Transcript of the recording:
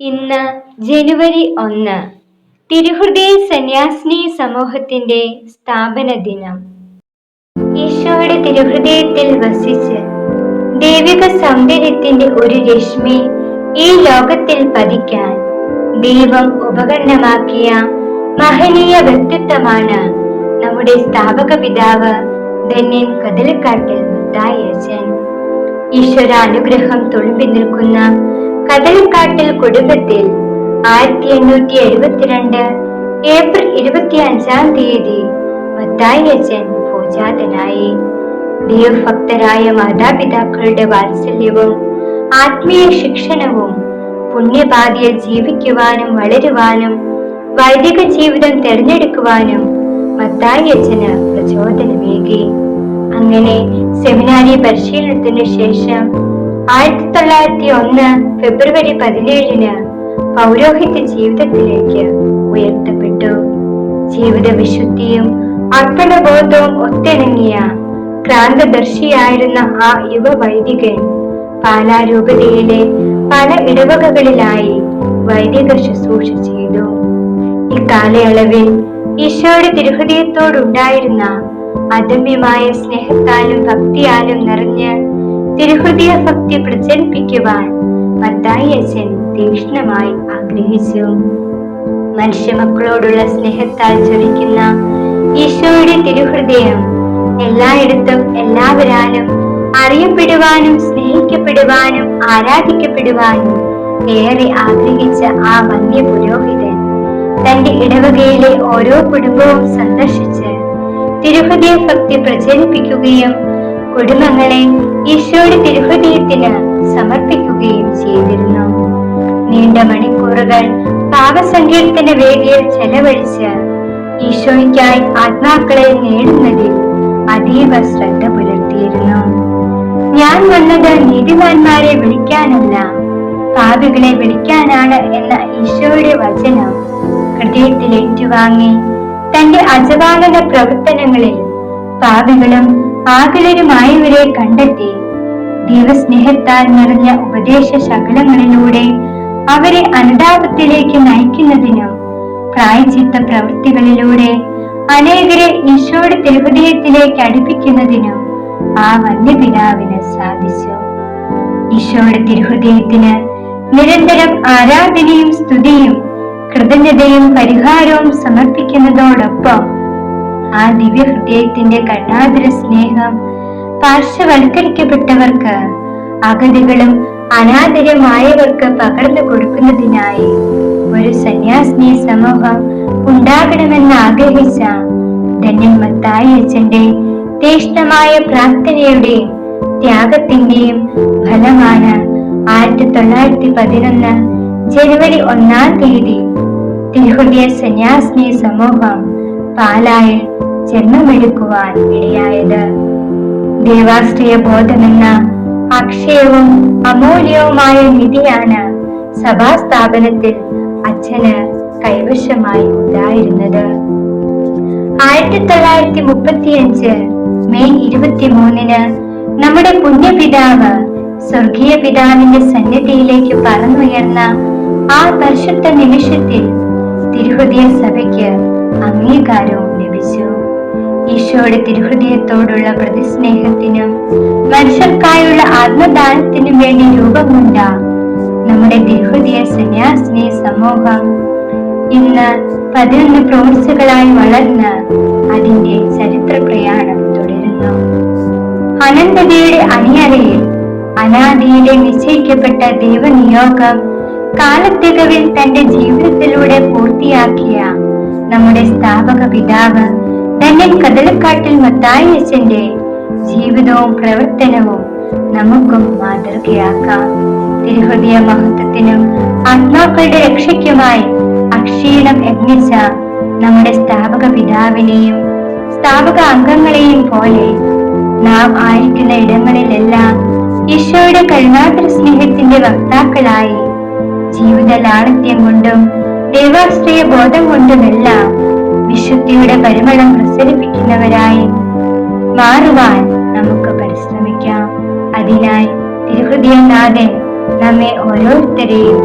ഇന്ന് ജനുവരി ഒന്ന് തിരുഹൃദയ സന്യാസിനി സമൂഹത്തിന്റെ സ്ഥാപന ദിനം ഈശോയുടെ തിരുഹൃദയത്തിൽ വസിച്ച് ദൈവിക സൗന്ദര്യത്തിന്റെ ഒരു രശ്മി ഈ ലോകത്തിൽ പതിക്കാൻ ദൈവം ഉപകരണമാക്കിയ മഹനീയ വ്യക്തിത്വമാണ് നമ്മുടെ സ്ഥാപക പിതാവ് ധന്യൻ കതിലക്കാട്ടിൽ മുത്തായി ഈശ്വര അനുഗ്രഹം തുളുമ്പി നിൽക്കുന്ന കടൽക്കാട്ടിൽ കുടുംബത്തിൽ ആയിരത്തി എണ്ണൂറ്റി എഴുപത്തിരണ്ട് ഏപ്രിൽ ഇരുപത്തി അഞ്ചാം തീയതി മത്തായി അച്ഛൻ പൂജാതനായി. ദൈവഭക്തരായ മാതാപിതാക്കളുടെ വാത്സല്യവും ആത്മീയ ശിക്ഷണവും പുണ്യപാതയിൽ ജീവിക്കുവാനും വളരുവാനും വൈദിക ജീവിതം തിരഞ്ഞെടുക്കുവാനും മത്തായി അച്ഛന് പ്രചോദനമേകി. അങ്ങനെ സെമിനാരി പരിശീലനത്തിന് ശേഷം ആയിരത്തി തൊള്ളായിരത്തി ഒന്ന് ഫെബ്രുവരി പതിനേഴിന് പൗരോഹിത്യ ജീവിതത്തിലേക്ക് ഉയർത്തപ്പെട്ടു. ജീവിത വിശുദ്ധിയും അർപ്പണബോധവും ഒത്തിണങ്ങിയ ക്രാന്തദർശിയായിരുന്ന ആ യുവ വൈദികൻ പാലാരൂപതയിലെ പല ഇടവകകളിലായി വൈദിക ശുശ്രൂഷ ചെയ്തു. ഇക്കാലയളവിൽ ഈശോയുടെ തിരുഹൃദയത്തോടുണ്ടായിരുന്ന അദമ്യമായ സ്നേഹത്താലും ഭക്തിയാലും നിറഞ്ഞ് തിരുഹൃദയ ഭക്തി പ്രചരിപ്പിക്കുവാൻ മത്തായി അച്ഛൻ തീക്ഷ്ണമായി ആഗ്രഹിച്ചു. മനുഷ്യമക്കളോടുള്ള സ്നേഹത്താൽ ചൊരിക്കുന്ന ഈശോയുടെ തിരുഹൃദയം എല്ലായിടത്തും എല്ലാവരാലും അറിയപ്പെടുവാനും സ്നേഹിക്കപ്പെടുവാനും ആരാധിക്കപ്പെടുവാനും ഏറെ ആഗ്രഹിച്ച ആ വന്യ പുരോഹിതൻ തന്റെ ഇടവകയിലെ ഓരോ കുടുംബവും സന്ദർശിച്ച് തിരുഹൃദയ ഭക്തി പ്രചരിപ്പിക്കുകയും കുടുംബങ്ങളെ ഈശോയുടെ തിരുഹൃദയത്തിന് സമർപ്പിക്കുകയും ചെയ്തിരുന്നു. നീണ്ട മണിക്കൂറുകൾ പാപസങ്കീർത്തിന്റെ വേദിയിൽ ചെലവഴിച്ച് ഈശോയ്ക്കായി ആത്മാക്കളെ നേടുന്നതിൽ അതീവ ശ്രദ്ധ പുലർത്തിയിരുന്നു. ഞാൻ വന്നത് നീതിമാന്മാരെ വിളിക്കാനല്ല പാപികളെ വിളിക്കാനാണ് എന്ന ഈശോയുടെ വചനം ഹൃദയത്തിൽ ഏറ്റുവാങ്ങി തന്റെ അജപാലന പ്രവർത്തനങ്ങളിൽ പാപികളും ആകുലരുമായവരെ കണ്ടെത്തി. ദൈവസ്നേഹത്താൽ നിറഞ്ഞ ഉപദേശ ശകലങ്ങളിലൂടെ അവരെ അനുതാപത്തിലേക്ക് നയിക്കുന്നതിനും പ്രായചിത്ത പ്രവൃത്തികളിലൂടെ അനേകരെ ഈശോയുടെ തിരുഹൃദയത്തിലേക്ക് അടുപ്പിക്കുന്നതിനും ആ വന്യപിതാവിന് സാധിച്ചു. ഈശോയുടെ തിരുഹൃദയത്തിന് നിരന്തരം ആരാധനയും സ്തുതിയും കൃതജ്ഞതയും പരിഹാരവും സമർപ്പിക്കുന്നതോടൊപ്പം ആ ദിവ്യ ഹൃദയത്തിന്റെ കണ്ണാതിര സ്നേഹം പാർശ്വവൽക്കരിക്കപ്പെട്ടവർക്ക് അഗതികളും അനാദരമായവർക്ക് പകർന്നു കൊടുക്കുന്നതിനായി ഒരു സന്യാസിനി സമൂഹം ഉണ്ടാകണമെന്ന് ആഗ്രഹിച്ച ധന്യൻ മത്തായി അച്ഛന്റെ തീഷ്ണമായ പ്രാർത്ഥനയുടെയും ത്യാഗത്തിന്റെയും ഫലമാണ് ആയിരത്തി തൊള്ളായിരത്തി പതിനൊന്ന് ജനുവരി ഒന്നാം തീയതി തിരുഹുടിയ സന്യാസിനി സമൂഹം പാലായിൽ ജന്മമെടുക്കുവാൻ ഇടയായത്. ദേവാശ്രയ ബോധമെന്ന അക്ഷയവും അമൂല്യവുമായ നിധിയാണ് സഭാസ്ഥാപനത്തിൽ അച്ഛന് കൈവശമായി ഉണ്ടായിരുന്നത്. ആയിരത്തി തൊള്ളായിരത്തി മുപ്പത്തിയഞ്ച് മെയ് ഇരുപത്തി മൂന്നിന് നമ്മുടെ പുണ്യപിതാവ് സ്വർഗീയ പിതാവിന്റെ സന്നിധിയിലേക്ക് പറന്നുയർന്ന ആ പരിശുദ്ധ നിമിഷത്തിൽ തിരുഹൃദയ സഭയ്ക്ക് അംഗീകാരവും ലഭിച്ചു. ഈശോയുടെ തിരുഹൃദയത്തോടുള്ള പ്രതിസ്നേഹത്തിനും മനുഷ്യർക്കായുള്ള ആത്മദാനത്തിനും വേണ്ടി രൂപം കൊണ്ട നമ്മുടെ തിരുഹൃദയ സന്യാസിനി സമൂഹം ഇന്ന് പതിനൊന്ന് പ്രോൺസുകളായി വളർന്ന് അതിന്റെ ചരിത്ര പ്രയാണം തുടരുന്നു. അനന്തതയുടെ അണിയറയിൽ അനാദിയിലെ നിശ്ചയിക്കപ്പെട്ട ദൈവനിയോഗം കാലത്തികവിൽ തന്റെ ജീവിതത്തിലൂടെ പൂർത്തിയാക്കിയ നമ്മുടെ സ്ഥാപക പിതാവ് തന്നെ കടലക്കാട്ടിൽ മത്തായി അച്ഛന്റെ ജീവിതവും പ്രവർത്തനവും നമുക്കും മാതൃകയാക്കാം. തിരുഹൃദയ മഹത്വത്തിനും ആത്മാക്കളുടെ രക്ഷയ്ക്കുമായി അക്ഷീണം യജ്ഞിച്ച നമ്മുടെ സ്ഥാപക പിതാവിനെയും സ്ഥാപക അംഗങ്ങളെയും പോലെ നാം ആയിരിക്കുന്ന ഇടങ്ങളിലെല്ലാം ഈശോയുടെ കരുണാകര സ്നേഹത്തിന്റെ വക്താക്കളായി ജീവിത ലാളിത്യം കൊണ്ടും ദൈവാശ്രയ ബോധം കൊണ്ടുമെല്ലാം വിശുദ്ധിയുടെ പരിമളം പ്രസരിപ്പിക്കുന്നവരായി മാറുവാൻ നമുക്ക് പരിശ്രമിക്കാം. അതിനായി തിരുഹൃദയനാഥൻ നമ്മെ ഓരോരുത്തരെയും